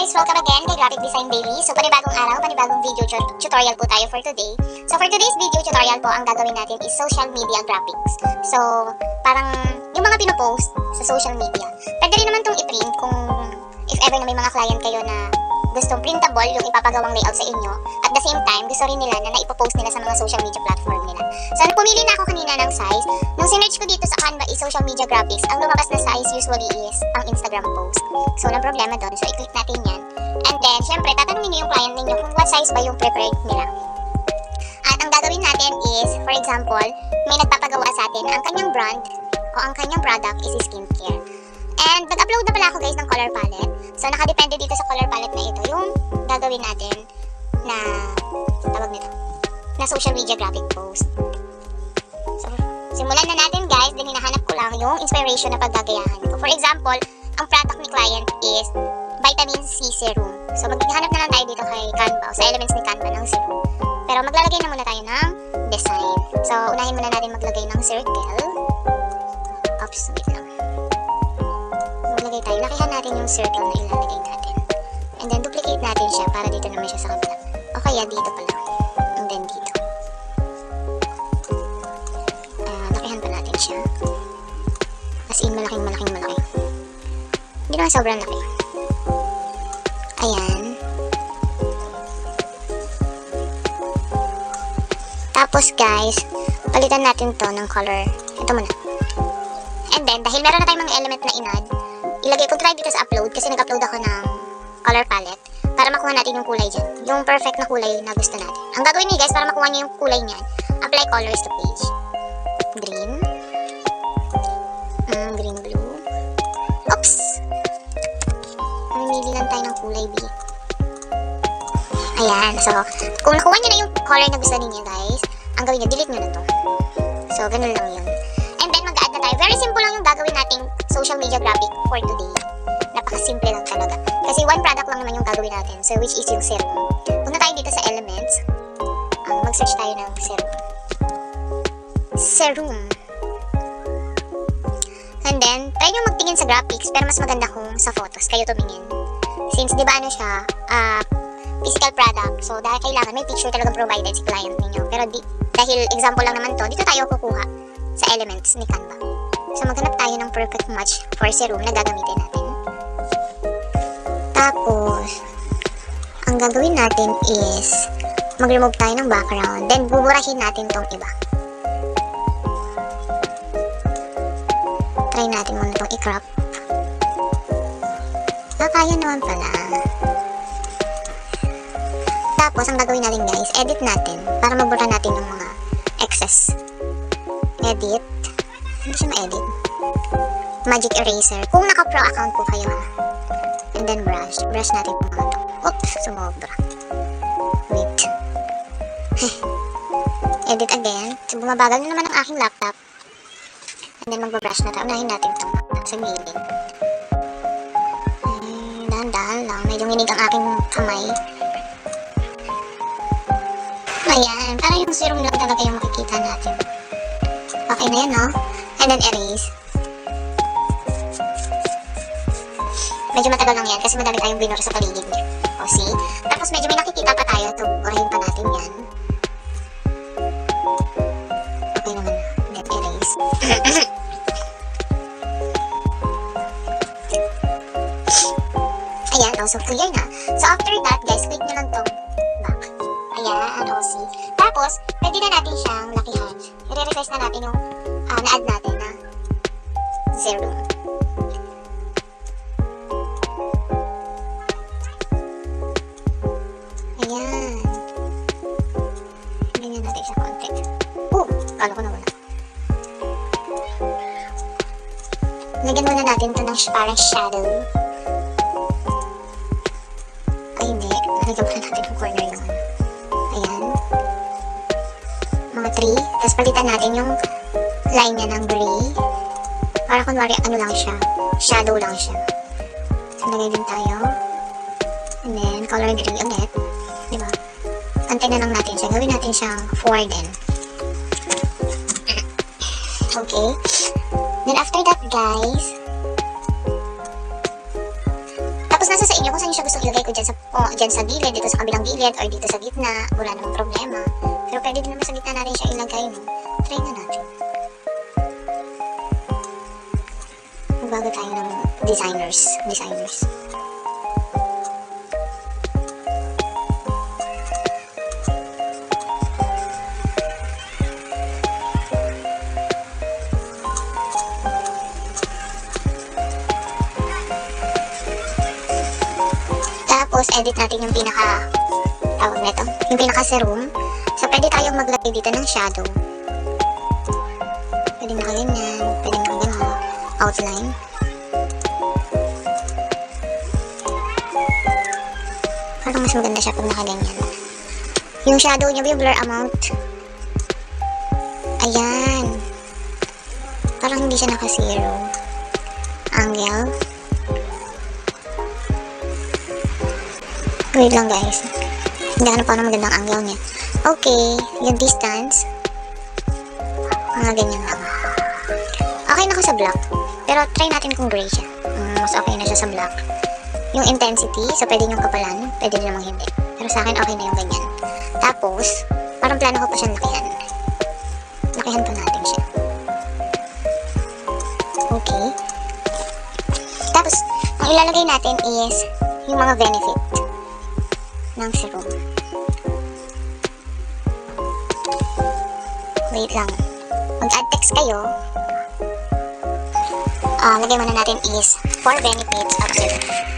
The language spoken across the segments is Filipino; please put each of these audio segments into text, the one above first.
guys! Welcome again kay Graphic Design Daily. So, panibagong araw, panibagong video tu- tutorial po tayo for today. So, for today's video tutorial po, ang gagawin natin is social media graphics. So, parang yung mga pinopost sa social media. Pwede rin naman itong i-print kung if ever na may mga client kayo na gustong printable yung ipapagawang layout sa inyo. At the same time, gusto rin nila na naipopost nila sa mga social media platform nila. So, pumili na ako kanina ng size. Nung sinerch ko dito sa Canva is social media graphics, ang lumabas na size usually is ang Instagram post. So, walang problema doon. So, i-click natin yan. And then, syempre, tatanungin niyo yung client ninyo kung what size ba yung preferred nila. At ang gagawin natin is, for example, may nagpapagawa sa atin ang kanyang brand o ang kanyang product is skincare. And nag-upload na pala ako guys ng color palette. So nakadepende dito sa color palette na ito yung gagawin natin na tawag nito na social media graphic post. So simulan na natin guys. Then hinahanap ko lang yung inspiration na paggagayahan ko. For example, ang product ni client is vitamin C serum. So maghanap na lang tayo dito kay Canva o sa elements ni Canva ng serum. Pero maglalagay na muna tayo ng design. So unahin muna natin maglagay ng circle. Oops, wait maglagay tayo, lakihan natin yung circle na ilalagay natin. And then, duplicate natin siya para dito naman siya sa kabila. O kaya dito pala. And then dito. Uh, lakihan pa natin siya. As in, malaking, malaking, malaki. Hindi naman sobrang laki. Ayan. Tapos guys, palitan natin to ng color. Ito muna. And then, dahil meron na tayong mga element na inad, ilagay ko try dito sa upload kasi nag-upload ako ng color palette para makuha natin yung kulay dyan. Yung perfect na kulay na gusto natin. Ang gagawin niyo guys para makuha niyo yung kulay niyan, apply colors to page. Green. Mm, green blue. Oops! Mamimili lang tayo ng kulay B. Ayan. So, kung nakuha niyo na yung color na gusto niyo guys, ang gawin niyo, delete niyo na to. So, ganun lang yun. Very simple lang yung gagawin nating social media graphic for today. Napaka-simple lang talaga. Kasi one product lang naman yung gagawin natin. So, which is yung serum. Punta tayo dito sa elements. Um, mag-search tayo ng serum. Serum. And then, try nyo magtingin sa graphics, pero mas maganda kung sa photos kayo tumingin. Since, di ba ano siya, ah, physical product. So, dahil kailangan may picture talagang provided si client ninyo. Pero di, dahil example lang naman to, dito tayo kukuha sa elements ni Canva. So, maghanap tayo ng perfect match for serum na gagamitin natin. Tapos, ang gagawin natin is mag-remove tayo ng background. Then, buburahin natin tong iba. Try natin muna itong i-crop. Ah, kaya naman pala. Tapos, ang gagawin natin guys, edit natin para mabura natin yung mga excess. Edit. Hindi siya ma-edit. Magic eraser. Kung naka-pro account po kayo ha. And then brush. Brush natin po mga to. Oops, sumobra. Wait. edit again. So, bumabagal na naman ang aking laptop. And then magbabrush na tayo. Unahin natin itong sa gilid. Dahan-dahan lang. Medyo nginig ang aking kamay. Ayan, para yung serum lang talaga yung makikita natin. Okay na yan, no? And then erase. Medyo matagal lang yan kasi madami tayong binura sa paligid niya. O, see? Tapos medyo may nakikita pa tayo. Ito, burahin pa natin yan. Okay naman na. Then erase. Ayan, oh, so clear na. So after that, guys, click nyo lang tong back. Ayan, o see. Tapos, pwede na natin siyang Kala ko na wala. Lagyan muna natin ito ng parang shadow. Ay, hindi. Lagyan muna natin yung corner yung ano. Ayan. Mga 3. Tapos palitan natin yung line niya ng gray. Para kunwari ano lang siya. Shadow lang siya. So, lagay din tayo. And then, color gray ulit. Di ba? Antay na lang natin siya. Gawin natin siyang 4 din. Okay. Then after that, guys, tapos nasa sa inyo kung saan nyo siya gusto ilagay ko dyan sa, oh, dyan sa gilid, dito sa kabilang gilid, or dito sa gitna. Wala namang problema. Pero pwede din naman sa gitna natin siya ilagay, no? Try na natin. Magbago tayo ng designers. Designers. Edit natin yung pinaka, tawag nito, yung pinaka serum. So, pwede tayong maglagay dito ng shadow. Pwede nakaganyan, pwede nakaganyan, outline. Parang mas maganda siya pag nakaganyan. Yung shadow niya, yung blur amount. Ayan. Parang hindi siya naka-zero. Angle. Wait lang guys. Hindi na paano magandang angle niya. Okay, yung distance. Mga ganyan lang. Okay na ako sa black. Pero try natin kung gray siya. Mm, mas okay na siya sa black. Yung intensity, so pwede niyong kapalan, pwede namang hindi. Pero sa akin, okay na yung ganyan. Tapos, parang plano ko pa siyang lakihan. Lakihan pa natin siya. Okay. Tapos, ang ilalagay natin is yung mga benefit ng serum. Wait lang. Mag-add text kayo. Ah, lagay muna natin is for benefits of serum.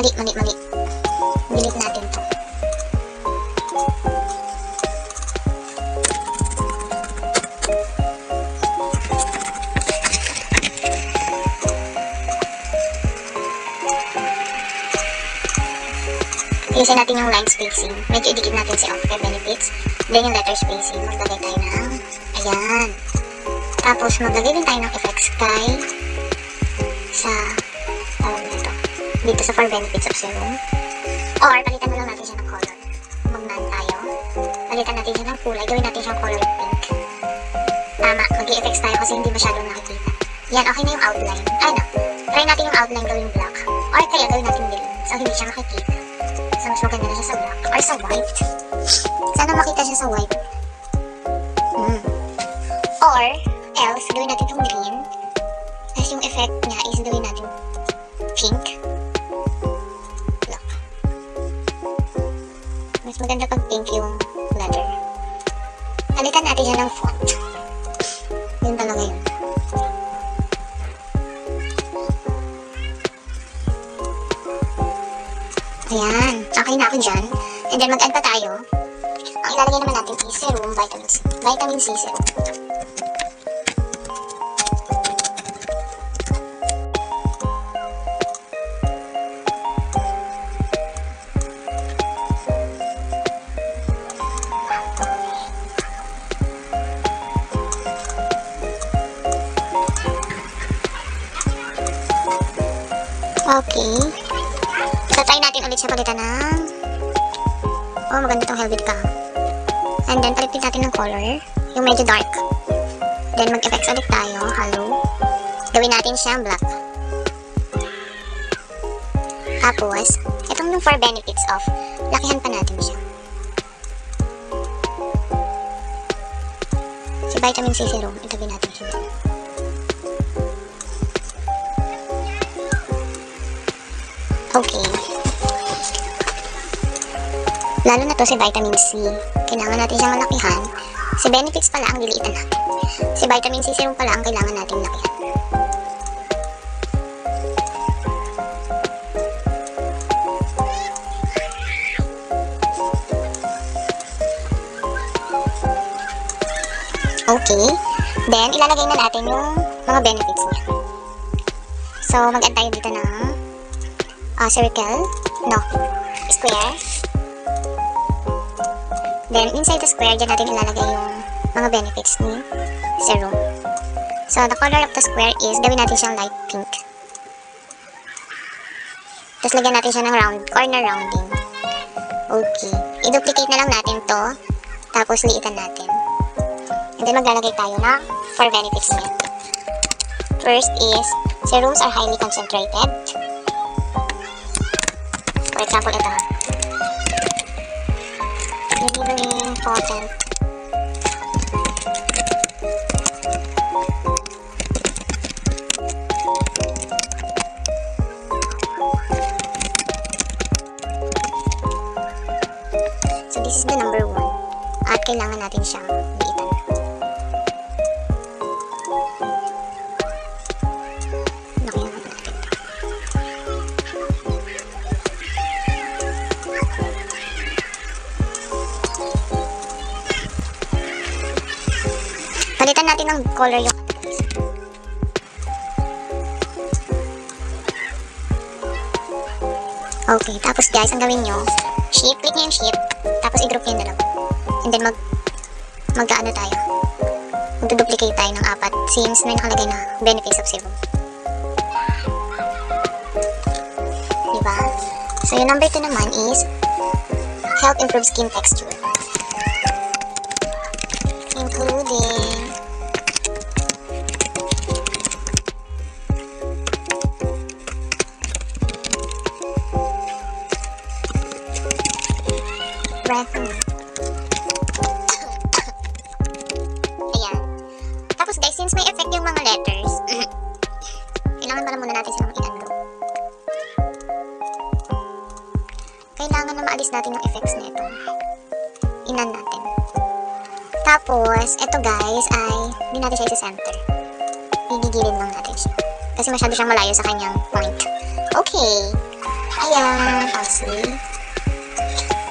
Mali, mali, mali. Delete natin to. Ayusin natin yung line spacing. Medyo idikit natin si off benefits. Then yung letter spacing. Maglagay tayo ng, ayan. Tapos maglagay din tayo ng effects kay sa, dito sa for benefits of serum. Or, palitan na lang natin siya ng color. Mag-nan tayo. Palitan natin siya ng kulay. Gawin natin siyang color pink. Tama, mag-effects tayo kasi hindi masyadong nakikita. Yan, okay na yung outline. Ano, try natin yung outline gawin black. Or kaya gawin natin green. So, hindi siya makikita. So, mas maganda na siya sa black. Or sa white. Sana makita siya sa white. Hmm. Or, else, gawin natin yung green. Tapos yung effect niya is gawin natin pink. Maganda pag pink yung letter. Palitan natin siya ng font. Yun talaga yun. Ayan. Okay na ako dyan. And then mag-add pa tayo. Ang ilalagay naman natin is serum, vitamin C. Vitamin C serum. Okay. So, try natin ulit siya palitan ng... Oh, maganda tong Helvetica. And then, palitin natin ng color. Yung medyo dark. Then, mag-effects ulit tayo. Halo. Gawin natin siyang black. Tapos, itong yung for benefits of, lakihan pa natin siya. Si vitamin C serum, itabi natin siya. Okay. Lalo na to si vitamin C. Kailangan natin siyang malakihan. Si benefits pala ang liliitan natin. Si vitamin C serum pala ang kailangan natin lakihan. Okay. Then, ilalagay na natin yung mga benefits niya. So, mag-add tayo dito ng uh, circle, no, square. Then, inside the square, dyan natin ilalagay yung mga benefits ni serum. So, the color of the square is, gawin natin siyang light pink. Tapos, lagyan natin siya ng round, corner rounding. Okay. I-duplicate na lang natin to. Tapos, liitan natin. And then, maglalagay tayo ng four benefits niya. First is, serums are highly concentrated. For example, ito. Delivering potent. So, this is the number one. At kailangan natin siyang ng color yung Okay, tapos guys, ang gawin nyo, shape, click nyo yung shape, tapos i-group nyo yung dalawa. And then mag, mag-ano tayo, mag-duplicate tayo ng apat since may nakalagay na benefits of serum. Diba? So, yung number 2 naman is help improve skin texture. Tapos guys, since may effect yung mga letters, kailangan pala muna natin silang i-ungroup. Kailangan na maalis natin yung effects na ito. Inan natin. Tapos, ito guys ay hindi natin siya isa-center. Igigilid lang natin siya. Kasi masyado siyang malayo sa kanyang point. Okay. Ayan. Okay.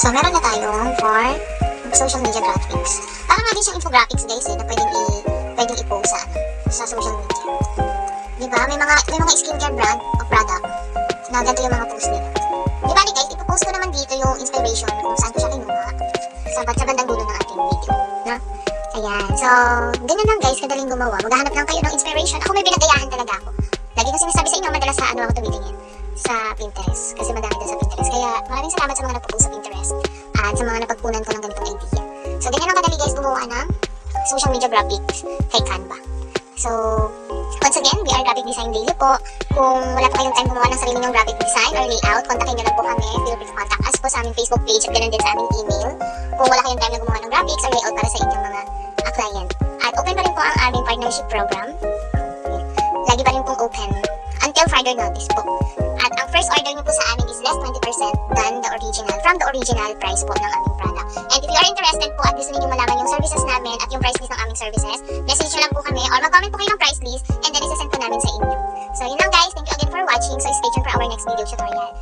So, meron na tayong for social media graphics. Parang nga din siyang infographics guys eh, na pwedeng i pwedeng i-post sa ano, sa social media. Di ba? May mga may mga skincare brand o product na ganito yung mga post nila. Di ba guys, ipopost ko naman dito yung inspiration kung saan ko siya kinuha sa, sa bandang dulo ng ating video. No? Ayan. So, ganyan lang guys, kadaling gumawa. Maghahanap lang kayo ng inspiration. Ako may binagayahan talaga ako. Lagi ko sinasabi sa inyo, madalas sa ano ako tumitingin sa Pinterest. Kasi madami doon sa Pinterest. Kaya maraming salamat sa mga nagpo-post sa Pinterest at sa mga napagpunan ko ng ganitong idea. So, ganyan lang kadali guys gumawa ng social media graphics kay Canva. So, once again, we are Graphic Design Daily po. Kung wala pa kayong time gumawa ng sarili nyong graphic design or layout, kontakin nyo lang po kami. Feel free to contact us po sa aming Facebook page at ganun din sa aming email. Kung wala kayong time na gumawa ng graphics or layout para sa inyong mga uh, client. At open pa rin po ang aming partnership program. Lagi pa rin pong open until further notice po. First order nyo po sa amin is less 20% than the original, from the original price po ng aming product. And if you are interested po at gusto ninyo malaman yung services namin at yung price list ng aming services, message nyo lang po kami or mag-comment po kayo ng price list and then isasend po namin sa inyo. So yun lang guys, thank you again for watching. So stay tuned for our next video tutorial.